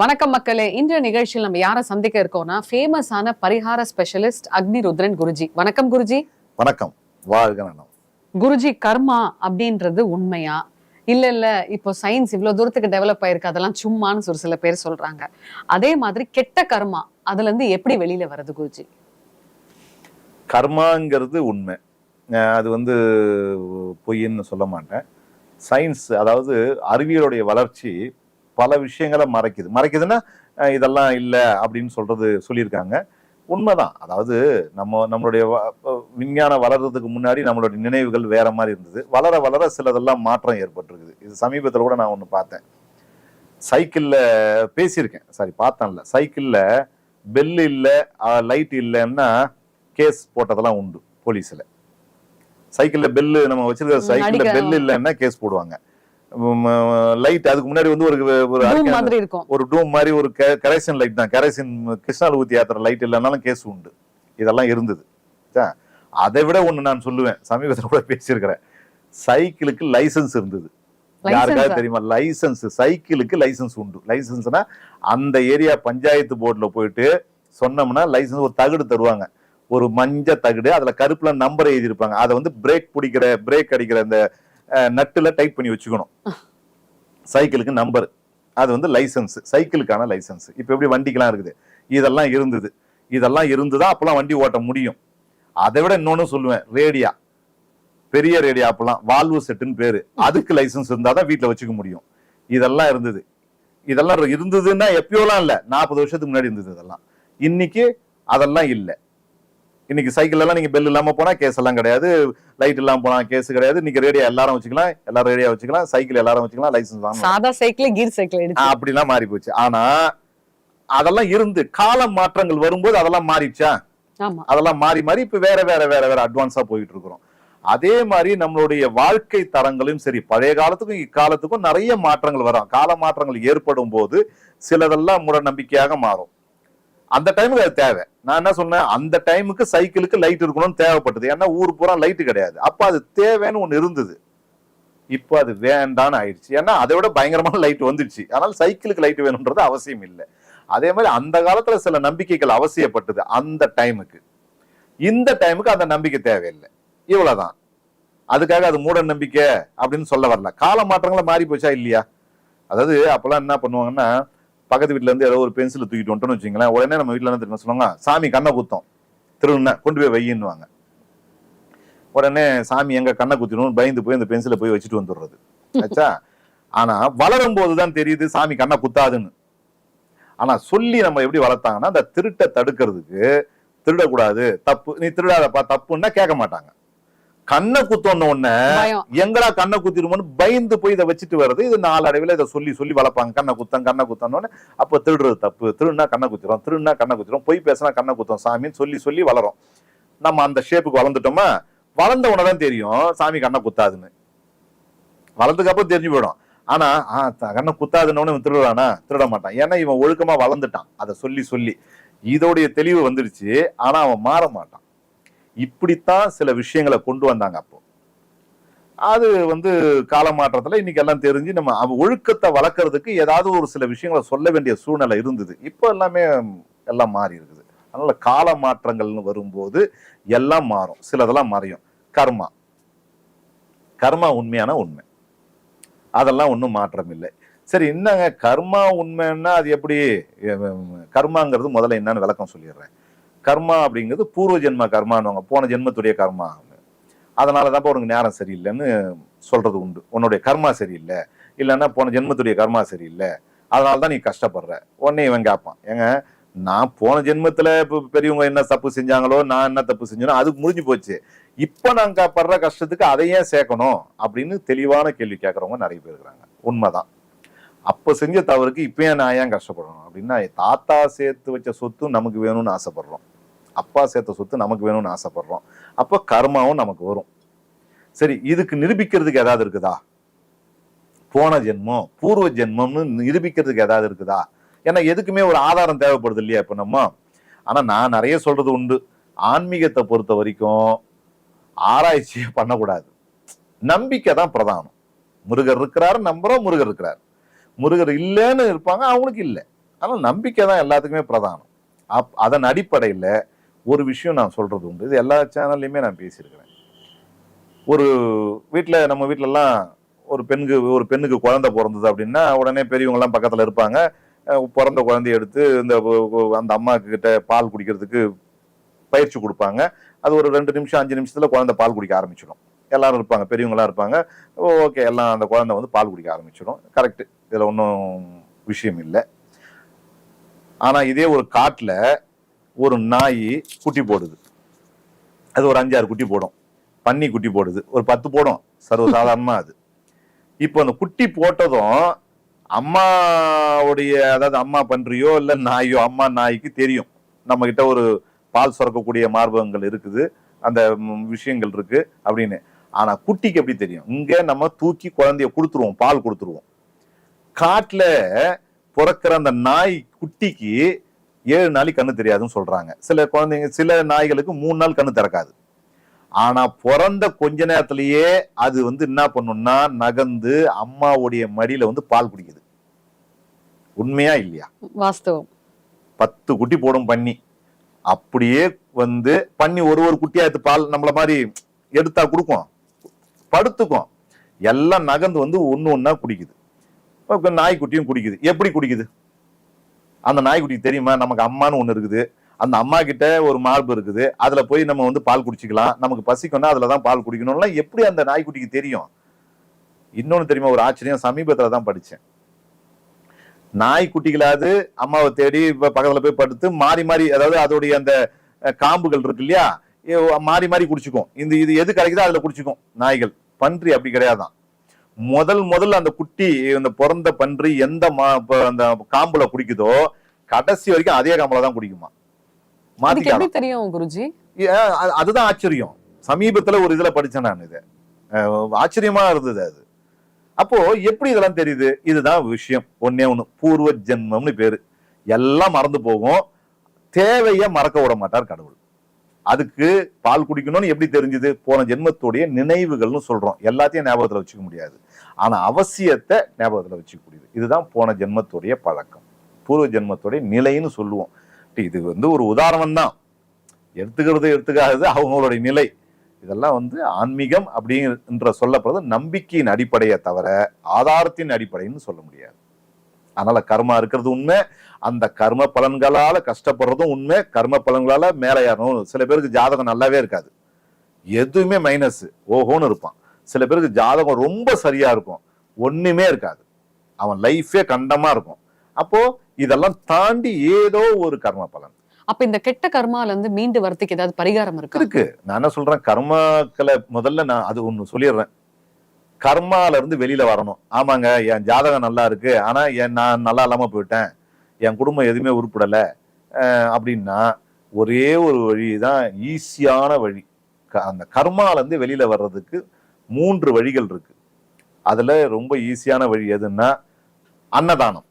வணக்கம் மக்களே. இன்றைய நிகழ்ச்சியில் நம்ம யாரை சந்திக்க இருக்கோம்னா ஃபேமஸான பரிகார ஸ்பெஷலிஸ்ட் அக்னி ருத்ரன் குருஜி. வணக்கம் குருஜி. வணக்கம். வாழ்க குருஜி கர்மா அப்படின்றது உண்மையா? இல்ல இல்ல இப்போ சயின்ஸ் இவ்வளவு தூரத்துக்கு டெவலப் ஆயிருக்கு அதெல்லாம் சும்மான்னு ஒரு சில பேர் சொல்றாங்க. அதே மாதிரி கெட்ட கர்மா அதுல இருந்து எப்படி வெளியில வருது குருஜி? கர்மாங்கிறது உண்மை. அது வந்து பொய்ன்னு சொல்ல மாட்டேன். சயின்ஸ் அதாவது அறிவியலுடைய வளர்ச்சி பல விஷயங்களை மறைக்குது. மறைக்குதுன்னா இதெல்லாம் இல்லை அப்படின்னு சொல்றது சொல்லியிருக்காங்க. உண்மைதான். அதாவது நம்ம நம்மளுடைய விஞ்ஞானம் வளர்றதுக்கு முன்னாடி நம்மளுடைய நினைவுகள் வேற மாதிரி இருந்தது. வளர வளர சிலதெல்லாம் மாற்றம் ஏற்பட்டிருக்குது. இது சமீபத்தில் கூட நான் ஒன்று பார்த்தேன். சைக்கிளில் பேசியிருக்கேன். சாரி பார்த்தேன்ல. சைக்கிளில் பெல் இல்லை லைட் இல்லைன்னா கேஸ் போட்டதெல்லாம் உண்டு போலீஸில். சைக்கிளில் பெல்லு நம்ம வச்சிருக்கிற சைக்கிளில் பெல் இல்லைன்னா கேஸ் போடுவாங்க. லைட் அதுக்கு முன்னாடி வந்து ஒரு ஒரு ஒரு டூம் மாதிரி ஒரு கரைசன் லைட் தான். கரைசன் கிருஷ்ணால ஊத்தி ஏத்துற லைட் இல்லைனாலும் கேஸ் உண்டு. இதெல்லாம் இருந்தது. அதை விட ஒண்ணு நான் சொல்லுவேன். சமீபத்தில் கூட பேசியிருக்கிறேன். சைக்கிளுக்கு லைசென்ஸ் இருந்தது. யாருக்காவது தெரியுமா? லைசென்ஸ் சைக்கிளுக்கு லைசென்ஸ் உண்டு. லைசென்ஸ்னா அந்த ஏரியா பஞ்சாயத்து போர்டுல போயிட்டு சொன்னோம்னா லைசென்ஸ் ஒரு தகடு தருவாங்க. ஒரு மஞ்ச தகடு அதுல கருப்புல நம்பர் எழுதியிருப்பாங்க. அதை வந்து பிரேக் பிடிக்கிற பிரேக் அடிக்கிற அந்த நட்டுல டைப் பண்ணி வச்சுக்கணும். சைக்கிளுக்கு நம்பர் அது வந்து லைசன்ஸ் சைக்கிளுக்கான லைசன்ஸ் இப்போ எப்படி வண்டிக்கெல்லாம் இருக்குது? இதெல்லாம் இருந்தது. இதெல்லாம் இருந்துதான் அப்பெல்லாம் வண்டி ஓட்ட முடியும். அதை விட இன்னொன்னு சொல்லுவேன். ரேடியா. பெரிய ரேடியா அப்பெல்லாம் வால்வு செட்டுன்னு பேரு. அதுக்கு லைசென்ஸ் இருந்தாதான் வீட்டில் வச்சுக்க முடியும். இதெல்லாம் இருந்தது. இதெல்லாம் இருந்ததுன்னா எப்பயோலாம் இல்லை. நாற்பது வருஷத்துக்கு முன்னாடி இருந்தது இதெல்லாம். இன்னைக்கு அதெல்லாம் இல்லை. இன்னைக்கு சைக்கிள் எல்லாம் நீங்க பெல் இல்லாம போனா கேஸ் எல்லாம் கிடையாது. லைட் இல்லாம போனா கேஸ் கிடையாது. இன்னைக்கு ரேடியா எல்லாரும் வச்சுக்கலாம். எல்லாரும் ரேடியா வச்சுக்கலாம். சைக்கிள் எல்லாரும் வச்சுக்கலாம். லைசென்ஸ் வாங்கலாம். சாதா சைக்கிள் கீர் சைக்கிள் அப்படிலாம் மாறி போச்சு ஆனா அதெல்லாம் இருந்து கால மாற்றங்கள் வரும்போது அதெல்லாம் மாறிடுச்சா? அதெல்லாம் மாறி மாறி இப்ப வேற வேற வேற வேற அட்வான்ஸா போயிட்டு இருக்கிறோம். அதே மாதிரி நம்மளுடைய வாழ்க்கை தரங்களும் சரி பழைய காலத்துக்கும் இக்காலத்துக்கும் நிறைய மாற்றங்கள் வரும். கால மாற்றங்கள் ஏற்படும் போது சிலதெல்லாம் மூட நம்பிக்கையாக மாறும். அந்த டைமுக்கு அது தேவை. நான் என்ன சொன்னேன்? அந்த டைமுக்கு சைக்கிளுக்கு லைட் இருக்கணும்னு தேவைப்பட்டது. ஏன்னா ஊர் பூரா லைட்டு கிடையாது. அப்போ அது தேவைன்னு ஒன்று இருந்தது. இப்போ அது வேண்டான்னு ஆயிடுச்சு. ஏன்னா அதை விட பயங்கரமான லைட் வந்துடுச்சு. அதனால சைக்கிளுக்கு லைட் வேணுன்றது அவசியம் இல்லை. அதே மாதிரி அந்த காலத்தில் சில நம்பிக்கைகள் அவசியப்பட்டது அந்த டைமுக்கு இந்த டைமுக்கு அந்த நம்பிக்கை தேவையில்லை. இவ்வளோதான் அதுக்காக அது மூட நம்பிக்கை அப்படின்னு சொல்ல வரல. கால மாற்றங்களை மாறி போச்சா இல்லையா? அதாவது அப்போல்லாம் என்ன பண்ணுவாங்கன்னா பக்கத்து வீட்டுல இருந்து ஏதோ ஒரு பென்சில் தூக்கிட்டு வந்துட்டோம்னு வச்சுங்களேன் உடனே நம்ம வீட்ல என்ன தெரியுமா சொல்லுவாங்க? சாமி கண்ணை குத்தம். திருண்ண கொண்டு போய் வையின்னுவாங்க. உடனே சாமி எங்க கண்ணை குத்திடும் பயந்து போய் அந்த பென்சிலை போய் வச்சுட்டு வந்துடுறது. ஆச்சா ஆனா வளரும் போதுதான் தெரியுது சாமி கண்ணை குத்தாதுன்னு. ஆனா சொல்லி நம்ம எப்படி வளர்த்தாங்கன்னா அந்த திருட்டை தடுக்கிறதுக்கு திருடக்கூடாது தப்பு. நீ திருடாதப்பா தப்புன்னா கேட்க மாட்டாங்க. கண்ணை குத்தோன்ன உடனே எங்கடா கண்ணை குத்திடுமோன்னு பயந்து போய் இதை வச்சுட்டு வர்றது. இது நாளடைவில் இதை சொல்லி சொல்லி வளர்ப்பாங்க. கண்ணை குத்தம் கண்ணை குத்தம்னு அப்போ திருடுறது தப்பு. திருடுனா கண்ணை குத்திரும். திருடுனா கண்ணை குத்திரும். பொய் பேசினா கண்ணை குத்தம். சாமின்னு சொல்லி சொல்லி வளரும். நம்ம அந்த ஷேப்புக்கு வளர்ந்துட்டோமா? வளர்ந்த உடனே தான் தெரியும் சாமி கண்ணை குத்தாதுன்னு. வளர்ந்ததுக்கு அப்புறம் தெரிஞ்சு போயிடும். ஆனா கண்ணை குத்தாதுன்னு இவன் திருடுறானா? திருட மாட்டான். ஏன்னா இவன் ஒழுக்கமா வளர்ந்துட்டான். அதை சொல்லி சொல்லி. இதோடைய தெளிவு வந்துடுச்சு ஆனா அவன் மாற மாட்டான். இப்படித்தான் சில விஷயங்களை கொண்டு வந்தாங்க அப்போ. அது வந்து காலமாற்றத்தில் இன்னைக்கு எல்லாம் தெரிஞ்சு நம்ம அவ ஒழுக்கத்தை வளர்க்கறதுக்கு ஏதாவது ஒரு சில விஷயங்களை சொல்ல வேண்டிய சூழ்நிலை இருந்தது. இப்போ எல்லாமே எல்லாம் மாறி இருக்குது. அதனால கால மாற்றங்கள்னு வரும்போது எல்லாம் மாறும். சிலதெல்லாம் மறையும். கர்மா. கர்மா உண்மையான உண்மை. அதெல்லாம் ஒன்றும் மாற்றம் இல்லை. சரி என்னங்க கர்மா உண்மைன்னா அது எப்படி? கர்மாங்கிறது முதல்ல என்னன்னு விளக்கம் சொல்லிடுறேன். கர்மா அப்படிங்கிறது பூர்வ ஜென்ம கர்மான்னுவாங்க. போன ஜென்மத்துடைய கர்மா. அதனால தான் உனக்கு நேரம் சரியில்லைன்னு சொல்றது உண்டு. உன்னுடைய கர்மா சரியில்லை. இல்லைன்னா போன ஜென்மத்துடைய கர்மா சரியில்லை. அதனால தான் நீ கஷ்டப்படுற. உடனே இவன் கேட்பான். ஏங்க நான் போன ஜென்மத்தில் இப்போ பெரியவங்க என்ன தப்பு செஞ்சாங்களோ நான் என்ன தப்பு செஞ்சேனோ அதுக்கு முடிஞ்சு போச்சு. இப்போ நான் படுற கஷ்டத்துக்கு அதை ஏன் சேர்க்கணும்? அப்படின்னு தெளிவான கேள்வி கேட்குறவங்க நிறைய பேர் இருக்கிறாங்க. உண்மைதான். அப்போ செஞ்ச தவறுக்கு இப்போ ஏன் நான் ஏன் கஷ்டப்படணும்? அப்படின்னா தாத்தா சேர்த்து வச்ச சொத்து நமக்கு வேணும்னு ஆசைப்படுறோம். அப்பா சேர்த்த சொத்து நமக்கு வேணும்னு ஆசைப்படுறோம். அப்போ கர்மாவும் நமக்கு வரும். சரி இதுக்கு நிரூபிக்கிறதுக்கு ஏதாவது இருக்குதா? போன ஜென்மம் பூர்வ ஜென்மம்னு நிரூபிக்கிறதுக்கு ஏதாவது இருக்குதா? ஏன்னா எதுக்குமே ஒரு ஆதாரம் தேவைப்படுது இல்லையா இப்போ நம்ம? ஆனா நான் நிறைய சொல்றது உண்டு. ஆன்மீகத்தை பொறுத்த வரைக்கும் ஆராய்ச்சியை பண்ணக்கூடாது. நம்பிக்கை தான் பிரதானம். முருகர் இருக்கிறாரு நம்புறோம் முருகர் இருக்கிறார். முருகர் இல்லைன்னு இருப்பாங்க அவங்களுக்கு இல்லை. ஆனால் நம்பிக்கை தான் எல்லாத்துக்குமே பிரதானம். அப் அதன் அடிப்படையில் ஒரு விஷயம் நான் சொல்கிறது உண்டு. இது எல்லா சேனல்லையுமே நான் பேசியிருக்கிறேன். ஒரு வீட்டில் நம்ம வீட்டிலலாம் ஒரு பெண்ணுக்கு ஒரு பெண்ணுக்கு குழந்தை பிறந்தது அப்படின்னா உடனே பெரியவங்கலாம் பக்கத்தில் இருப்பாங்க. பிறந்த குழந்தைய எடுத்து இந்த அந்த அம்மாக்கு கிட்ட பால் குடிக்கிறதுக்கு பயிற்சி கொடுப்பாங்க. அது ஒரு ரெண்டு நிமிஷம் அஞ்சு நிமிஷத்தில் குழந்தை பால் குடிக்க ஆரம்பிச்சிடும். எல்லாரும் இருப்பாங்க பெரியவங்களாம் இருப்பாங்க. ஓகே எல்லாம் அந்த குழந்தை வந்து பால் குடிக்க ஆரம்பிச்சிடும். கரெக்டு இதில் ஒன்றும் விஷயம் இல்லை. ஆனால் இதே ஒரு காட்டில் ஒரு நாய் குட்டி போடுது. அது ஒரு அஞ்சாறு குட்டி போடும். பன்னி குட்டி போடுது. ஒரு பத்து போடும். சர்வசாதாரணமாக அது. இப்போ அந்த குட்டி போட்டதும் அம்மாவுடைய அதாவது அம்மா பன்றியோ இல்லை நாயோ அம்மா நாய்க்கு தெரியும். நம்மக்கிட்ட ஒரு பால் சுரக்கக்கூடிய மார்பகங்கள் இருக்குது. அந்த விஷயங்கள் இருக்கு அப்படின்னு. ஆனால் குட்டிக்கு எப்படி தெரியும்? இங்கே நம்ம தூக்கி குழந்தைய கொடுத்துருவோம். பால் கொடுத்துருவோம். காட்டில் பிறக்கிற அந்த நாய் குட்டிக்கு ஏழு நாளைக்கு கண்ணு தெரியாதுன்னு சொல்றாங்க. சில குழந்தைங்க சில நாய்களுக்கு மூணு நாள் கண்ணு திறக்காது. ஆனா பிறந்த கொஞ்ச நேரத்திலேயே அது வந்து என்ன பண்ணும்னா நகர்ந்து அம்மாவுடைய மடியில வந்து பால் குடிக்குது. உண்மையா இல்லையா? வாஸ்தவம். பத்து குட்டி போடும் பன்னி. அப்படியே வந்து பன்னி ஒரு ஒரு குட்டியா எடுத்து பால் நம்மள மாதிரி எடுத்தா கொடுக்கும். படுத்துக்கும். எல்லாம் நகர்ந்து வந்து ஒண்ணு ஒண்ணா குடிக்குது. இப்ப நாய்க்குட்டியும் குடிக்குது. எப்படி குடிக்குது? அந்த நாய்க்குட்டிக்கு தெரியுமா? நமக்கு அம்மான்னு ஒன்று இருக்குது. அந்த அம்மா கிட்ட ஒரு மார்பு இருக்குது. அதுல போய் நம்ம வந்து பால் குடிச்சிக்கலாம். நமக்கு பசிக்கும்னா அதுல தான் பால் குடிக்கணும்லாம் எப்படி அந்த நாய்க்குட்டிக்கு தெரியும்? இன்னொன்னு தெரியுமா? ஒரு ஆச்சரியம். சமீபத்தில் தான் படித்தேன் நாய்க்குட்டிகளாவது அம்மாவை தேடி இப்போ பக்கத்தில் போய் படுத்து மாறி மாறி அதாவது அதோடைய அந்த காம்புகள் இருக்கு இல்லையா? மாறி மாறி குடிச்சுக்கும். இந்த இது எது கிடைக்குதோ அதில் குடிச்சுக்கும். நாய்கள். பன்றி அப்படி கிடையாதான். முதல் முதல்ல அந்த குட்டி இந்த பிறந்த பன்றி எந்த அந்த காம்புல குடிக்குதோ கடைசி வரைக்கும் அதே காம்புல தான் குடிக்குமா? எப்படி தெரியும் குருஜி? அதுதான் ஆச்சரியம். சமீபத்துல ஒரு இதுல படிச்சேன் நான் இது. ஆச்சரியமா இருந்தது அது. அப்போ எப்படி இதெல்லாம் தெரியுது? இதுதான் விஷயம். ஒன்னே ஒண்ணு. பூர்வ ஜென்மம்னு பேரு. எல்லாம் மறந்து போகும். தேவைய மறக்க விட மாட்டார் கடவுள். அதுக்கு பால் குடிக்கணும்னு எப்படி தெரிஞ்சது? போன ஜென்மத்துடைய நினைவுகள்னு சொல்றோம். எல்லாத்தையும் ஞாபகத்தில் வச்சுக்க முடியாது. ஆனால் அவசியத்தை ஞாபகத்தில் வச்சுக்க முடியுது இதுதான் போன ஜென்மத்துடைய பழக்கம். பூர்வ ஜென்மத்துடைய நிலைன்னு சொல்லுவோம். இது வந்து ஒரு உதாரணம் தான். எடுத்துக்கிறது எடுத்துக்காதது அவங்களுடைய நிலை. இதெல்லாம் வந்து ஆன்மீகம் அப்படின்ற சொல்லப்படுறது நம்பிக்கையின் அடிப்படையை தவிர ஆதாரத்தின் அடிப்படைன்னு சொல்ல முடியாது. அதனால கர்மா இருக்கிறது உண்மை. அந்த கர்ம பலன்களால கஷ்டப்படுறதும் உண்மை. கர்ம பலன்களால மேலே ஏறணும். சில பேருக்கு ஜாதகம் நல்லாவே இருக்காது. எதுவுமே மைனஸ் ஓஹோன்னு இருப்பான். சில பேருக்கு ஜாதகம் ரொம்ப சரியா இருக்கும். ஒண்ணுமே இருக்காது. அவன் லைஃபே கண்டமா இருக்கும். அப்போ இதெல்லாம் தாண்டி ஏதோ ஒரு கர்ம பலன். அப்ப இந்த கெட்ட கர்மால இருந்து மீண்டு வரதுக்கு ஏதாவது பரிகாரம் இருக்கா? இருக்கு. நான் என்ன சொல்றேன்? கர்மாக்களை முதல்ல நான் அது ஒண்ணு சொல்லிடுறேன். கர்மால இருந்து வெளியில வரணும். ஆமாங்க என் ஜாதகம் நல்லா இருக்கு. ஆனா என் நான் நல்லா இல்லாம போயிட்டேன். என் குடும்பம் எதுவுமே உருப்படல. அப்படின்னா ஒரே ஒரு வழி தான் ஈஸியான வழி. க- அந்த கர்மால இருந்து வெளியில வர்றதுக்கு மூன்று வழிகள் இருக்கு. அதுல ரொம்ப ஈஸியான வழி எதுன்னா அன்னதானம்.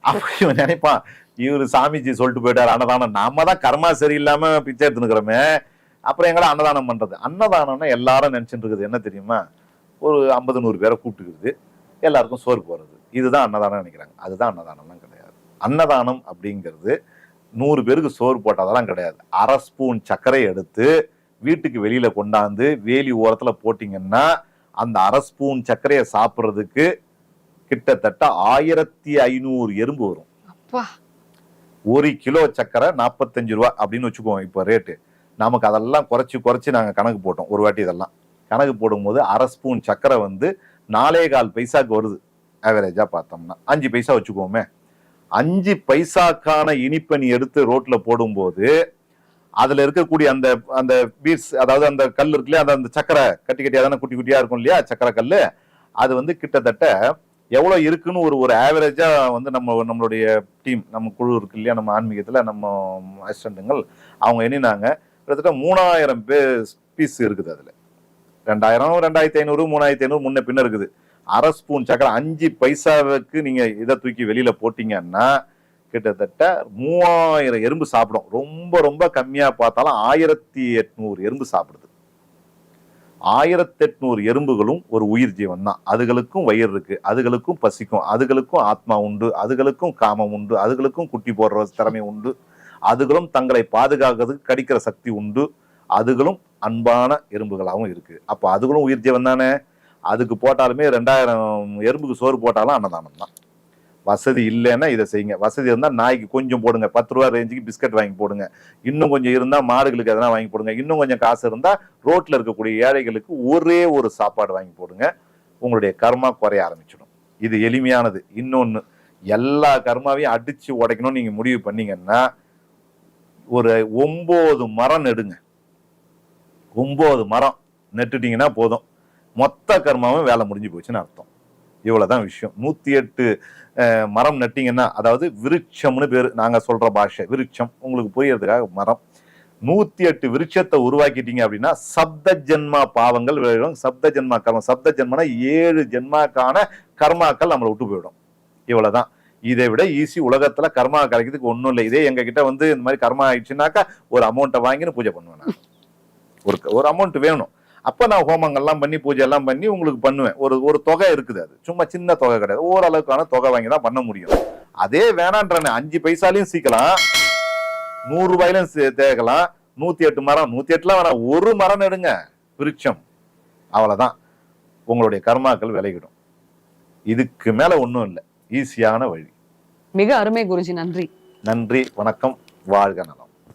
அப்படி இவன் நினைப்பான் இவர் சாமிஜி சொல்லிட்டு போயிட்டார் அன்னதானம். நாம தான் கர்மா சரியில்லாம பிச்சை எடுத்துனுக்குறோமே அப்புறம் எங்களை அன்னதானம் பண்றது? அன்னதானம்னா எல்லாரும் நினைச்சிட்டு இருக்குது. என்ன தெரியுமா? ஒரு ஐம்பது நூறு பேரை கூப்பிட்டுக்கிறது எல்லாருக்கும் சோறு போறது இதுதான் அன்னதானம் நினைக்கிறாங்க. அதுதான் அன்னதானம்லாம் கிடையாது. அன்னதானம் அப்படிங்கிறது நூறு பேருக்கு சோறு போட்டதெல்லாம் கிடையாது. அரை ஸ்பூன் சர்க்கரை எடுத்து வீட்டுக்கு வெளியில கொண்டாந்து வேலி ஓரத்துல போட்டீங்கன்னா அந்த அரை ஸ்பூன் சர்க்கரையை சாப்பிட்றதுக்கு கிட்டத்தட்ட ஆயிரத்தி ஐநூறு எறும்பு வரும். அப்பா. ஒரு கிலோ சர்க்கரை நாற்பத்தஞ்சு ரூபா அப்படின்னு வச்சுக்குவோம் இப்போ ரேட்டு நமக்கு அதெல்லாம் குறைச்சி குறைச்சி நாங்கள் கணக்கு போட்டோம். ஒரு வாட்டி இதெல்லாம். கணக்கு போடும்போது அரை ஸ்பூன் சர்க்கரை வந்து நாலே கால் பைசாக்கு வருது ஆவரேஜாக பார்த்தோம்னா. அஞ்சு பைசா வச்சுக்குவோமே அஞ்சு பைசாக்கான இனிப்பை நீ எடுத்து ரோட்டில் போடும்போது அதில் இருக்கக்கூடிய அந்த அந்த பீட்ஸ் அதாவது அந்த கல் இருக்கு இல்லையா அந்த அந்த சக்கரை கட்டி கட்டியாக தானே குட்டி குட்டியாக இருக்கும் இல்லையா சக்கரை கல் அது வந்து கிட்டத்தட்ட எவ்வளோ இருக்குன்னு ஒரு ஒரு ஆவரேஜாக வந்து நம்ம நம்மளுடைய டீம் நம்ம குழு இருக்கு இல்லையா நம்ம ஆன்மீகத்தில் நம்ம அசிஸ்டண்ட்டுங்கள் அவங்க எண்ணினாங்க. கிட்டத்தட்ட மூணாயிரம் பீஸ் இருக்குது அதில். ரெண்டாயிரம் ரெண்டாயிரத்தி ஐநூறு மூணாயிரத்தி ஐநூறு முன்ன பின்ன இருக்குது. அரை ஸ்பூன் சக்கரை அஞ்சு பைசாவுக்கு நீங்க இதை தூக்கி வெளியில போட்டிங்கன்னா கிட்டத்தட்ட மூவாயிரம் எறும்பு சாப்பிடும். ரொம்ப ரொம்ப கம்மியா பார்த்தாலும் ஆயிரத்தி எட்நூறு எறும்பு சாப்பிடுது. ஆயிரத்தி எட்நூறு எறும்புகளும் ஒரு உயிர் ஜீவன் தான். அதுகளுக்கும் வயிறு இருக்கு அதுகளுக்கும் பசிக்கும் அதுகளுக்கும் ஆத்மா உண்டு அதுகளுக்கும் காமம் உண்டு அதுகளுக்கும் குட்டி போடுற திறமை உண்டு அதுகளும் தங்களை பாதுகாக்கிறதுக்கு கடிக்கிற சக்தி உண்டு அதுகளும் அன்பான எறும்புகளாகவும் இருக்குது அப்போ அதுகளும் உயிர் ஜீவன் தானே? அதுக்கு போட்டாலுமே ரெண்டாயிரம் எறும்புக்கு சோறு போட்டாலும் அன்னதானம் தான். வசதி இல்லைன்னா இதை செய்யுங்க. வசதி இருந்தால் நாய்க்கு கொஞ்சம் போடுங்க. பத்து ரூபா ரேஞ்சுக்கு பிஸ்கட் வாங்கி போடுங்க. இன்னும் கொஞ்சம் இருந்தால் மாடுகளுக்கு எதனா வாங்கி போடுங்க. இன்னும் கொஞ்சம் காசு இருந்தால் ரோட்டில் இருக்கக்கூடிய ஏழைகளுக்கு ஒரே ஒரு சாப்பாடு வாங்கி போடுங்க. உங்களுடைய கர்மா குறைய ஆரம்பிச்சிடும். இது எளிமையானது. இன்னொன்று எல்லா கர்மாவையும் அடித்து உடைக்கணும்னு நீங்கள் முடிவு பண்ணீங்கன்னா ஒரு ஒம்பது மரம் நெடுங்க. ஒம்பது மரம் நட்டுட்டீங்கன்னா போதும். மொத்த கர்மாவும் வேலை முடிஞ்சு போச்சுன்னு அர்த்தம். இவ்வளோதான் விஷயம். நூற்றி எட்டு மரம் நட்டிங்கன்னா அதாவது விருட்சம்னு பேர் நாங்கள் சொல்கிற பாஷை விருட்சம் உங்களுக்கு புரியறதுக்காக மரம். நூற்றி எட்டு விருட்சத்தை உருவாக்கிட்டீங்க அப்படின்னா சப்த ஜென்மா பாவங்கள் விளையும். சப்த ஜென்மா கர்மம். சப்த ஜென்மனா ஏழு ஜென்மாக்கான கர்மாக்கள் நம்மளை விட்டு போயிடும். இவ்வளோதான் இதை விட ஈஸி உலகத்துல கர்மா கிடைக்கிறதுக்கு ஒன்றும் இல்லை. இதே எங்ககிட்ட வந்து இந்த மாதிரி கர்மா ஆயிடுச்சுனாக்கா ஒரு அமௌண்ட்டை வாங்கின்னு பூஜை பண்ணுவேன் நான். ஒரு ஒரு அமௌண்ட் வேணும். அப்ப நான் ஹோமங்கள்லாம் பண்ணி பூஜை எல்லாம் பண்ணி உங்களுக்கு பண்ணுவேன். ஒரு ஒரு தொகை இருக்குது அது. சும்மா சின்ன தொகை கிடையாது. ஓரளவுக்கான தொகை வாங்கி தான் பண்ண முடியும். அதே வேணான்றேன். அஞ்சு பைசாலையும் சீக்கலாம். நூறு ரூபாயிலும் தேக்கலாம் நூத்தி எட்டு மரம். நூத்தி எட்டுலாம் வேணாம். ஒரு மரம் நடுங்க விருட்சம். அவ்வளவுதான். உங்களுடைய கர்மாக்கள் விலகிடும். இதுக்கு மேல ஒண்ணும் இல்லை. ஈஸியான வழி. மிக அருமை குருஜி. நன்றி. நன்றி. வணக்கம். வாழ்க நலம்.